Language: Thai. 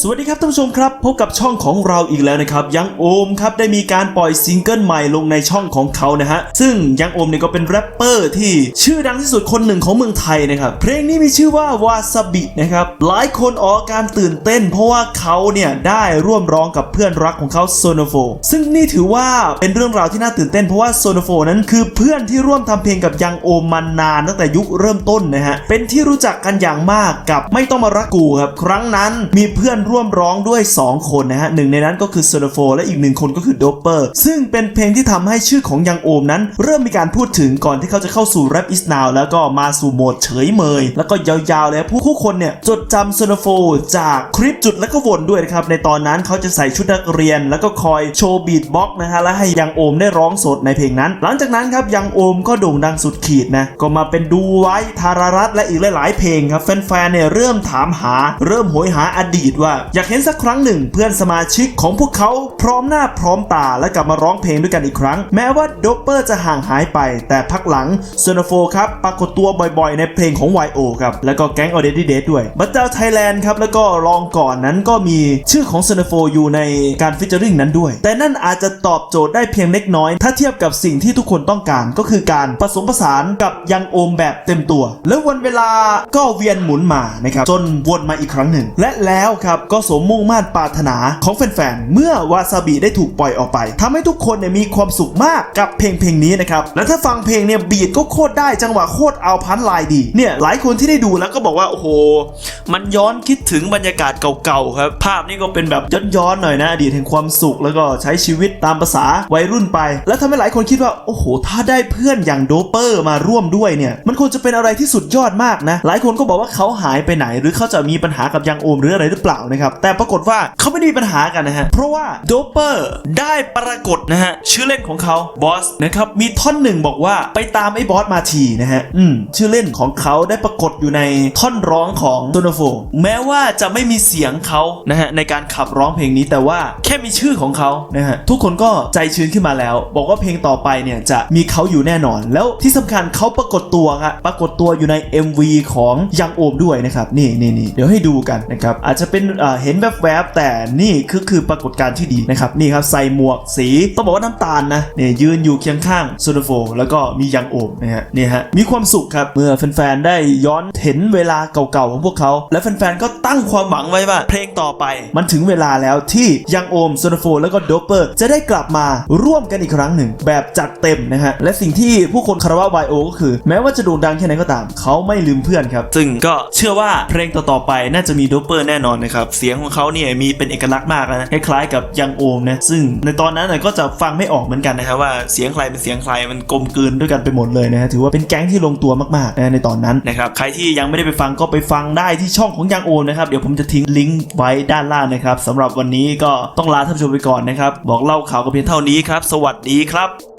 สวัสดีครับท่านผู้ชมครับ พบกับช่องของเราอีกแล้วนะครับ ยังโอมครับได้มีการปล่อยซิงเกิลใหม่ลงในช่องของเขานะฮะ ซึ่งยังโอมเนี่ยก็เป็นแรปเปอร์ที่ชื่อดังที่สุดคนหนึ่งของเมืองไทยนะครับ เพลงนี้มีชื่อว่าวาซาบินะครับ หลายคนออกอการตื่นเต้น เพราะว่าเขาเนี่ยได้ร่วมร้องกับเพื่อนรักของเขาโซโนโฟซึ่งนี่ถือว่าเป็นเรื่องราวที่น่าตื่นเต้นเพราะว่าโซโนโฟนั้นคือเพื่อนที่ร่วมทำเพลงกับยังโอมมานานตั้งแต่ยุคเริ่มต้นนะฮะ เป็นที่รู้จักกันอย่างมากกับไม่ต้องมารักกูครับ ครั้งนั้นมีเพื่อนร่วมร้องด้วย 2 คนนะฮะหนึ่งในนั้นก็คือโซโนโฟและอีกหนึ่งคนก็คือโดเปอร์ซึ่งเป็นเพลงที่ทำให้ชื่อของยังโอมนั้น เริ่มมีการพูดถึงก่อนที่เขาจะเข้าสู่ Rap is now แล้วก็มาสู่โหมดเฉยเมย แล้วก็ยาวๆเลยผู้ผู้คนเนี่ยจดจำโซโนโฟจากคลิปจุดแล้วก็วนด้วยนะครับในตอนนั้นเขาจะใส่ชุดนักเรียน แล้วก็คอยโชว์บีทบ็อกนะฮะและให้ยังโอมได้ร้องสดในเพลงนั้น หลังจากนั้นครับยังโอมก็โด่งดังสุดขีดนะก็มาเป็นดูไว้ทารารัตและอีกหลายๆเพลงครับแฟนๆเนี่ยเริ่มถามหา เริ่มโหยหาอดีตว่าอยากเห็นสักครั้งหนึ่งเพื่อนสมาชิกของพวกเขาพร้อมหน้าพร้อมตาและกลับมาร้องเพลงด้วยกันอีกครั้ง แม้ว่าโดปเปอร์จะห่างหายไป แต่พักหลังโซโนโฟครับปรากฏตัวบ่อยๆ ในเพลงของ YO ครับแล้วก็แก๊งออเดดี้เดด้วยบัตเจ้าไทยแลนด์ครับแล้วก็ลองก่อนนั้นก็มีชื่อของโซโนโฟอยู่ในการฟิชเจอริงนั้นด้วย แต่นั่นอาจจะตอบโจทย์ได้เพียงเล็กน้อย ถ้าเทียบกับสิ่งที่ทุกคนต้องการก็คือการผสมผสานกับยังโอมแบบเต็มตัว แล้ววันเวลาก็เวียนหมุนมานะครับจนวนมาอีกครั้งหนึ่ง และแล้วครับก็สมมุ่งมา่ปรารถนาของแฟนๆ เมื่อวาซาบิได้ถูกปล่อยออกไปทำให้ทุกคนเนี่ยมีความสุขมากกับเพลงเพลงนี้นะครับ และถ้าฟังเพลงเนี่ยบีทก็โคตรได้จังหวะโคตรเอาพันลายดี เนี่ยหลายคนที่ได้ดูแล้วก็บอกว่า โอ้โห มันย้อนคิดถึงบรรยากาศเก่าๆครับ ภาพนี่ก็เป็นแบบย้อนๆหน่อยนะอดีตแห่งความสุขแล้วก็ใช้ชีวิตตามภาษาวัยรุ่นไป แล้วทำให้หลายคนคิดว่าโอ้โห ถ้าได้เพื่อนอย่างโดเปอร์มาร่วมด้วยเนี่ยมันคงจะเป็นอะไรที่สุดยอดมากนะหลายคนก็บอกว่าเขาหายไปไหน หรือเขาจะมีปัญหากับยังโอมหรืออะไรหรือเปล่านะครับ แต่ปรากฏว่าเขาไม่ได้มีปัญหากันนะฮะ เพราะว่าโดเปอร์ได้ปรากฏนะฮะ ชื่อเล่นของเขาบอสนะครับ มีท่อนหนึ่งบอกว่าไปตามไอ้บอสมาทีนะฮะ อืม ชื่อเล่นของเขาได้ปรากฏอยู่ในท่อนร้องของโดนโฟแม้ว่าจะไม่มีเสียงเขานะฮะในการขับร้องเพลงนี้แต่ว่าแค่มีชื่อของเขานะฮะทุกคนก็ใจชื้นขึ้นมาแล้ว บอกว่าเพลงต่อไปเนี่ยจะมีเขาอยู่แน่นอน แล้วที่สำคัญเขาปรากฏตัวครับปรากฏตัวอยู่ใน MV ของยังโอมด้วยนะครับนี่นี่นี่เดี๋ยวให้ดูกันนะครับอาจจะเป็นเห็นแวบๆแต่นี่คือคือปรากฏการณ์ที่ดีนะครับนี่ครับใส่หมวกสีต้องบอกว่าน้ำตาลนะเนี่ยยืนอยู่เคียงข้างโซโนโฟแล้วก็มียังโอมนะฮะนี่ฮะมีความสุขครับเมื่อแฟนๆได้ย้อนเห็นเวลาเก่าๆของพวกเขา และแฟนๆก็ตั้งความหวังไว้ว่าเพลงต่อไป มันถึงเวลาแล้วที่ยังโอมโซโนโฟแล้วก็โดเปอร์ จะได้กลับมาร่วมกันอีกครั้งหนึ่ง แบบจัดเต็มนะฮะและสิ่งที่ผู้คนคารวะ YO ก็คือ แม้ว่าจะโด่งดังแค่ไหนก็ตาม เขาไม่ลืมเพื่อนครับซึ่งก็เชื่อว่าเพลงต่อๆไปน่าจะมีโดเปอร์แน่นอนนะครับเสียงของเขาเนี่ยมีเป็นเอกลักษณ์มากนะคล้ายๆกับยังโอมนะซึ่งในตอนนั้นก็จะฟังไม่ออกเหมือนกันนะครับว่าเสียงใครเป็นเสียงใครมันกลมกลืนด้วยกันไปหมดเลยนะฮะถือว่าเป็นแก๊งที่ลงตัวมากๆนะในตอนนั้นนะครับใครที่ยังไม่ได้ไปฟังก็ไปฟังได้ที่ช่องของยังโอมนะครับเดี๋ยวผมจะทิ้งลิงก์ไว้ด้านล่างนะครับสำหรับวันนี้ก็ต้องลาท่านผู้ชมไปก่อนนะครับบอกเล่าข่าวก็เพียงเท่านี้ครับ สวัสดีครับ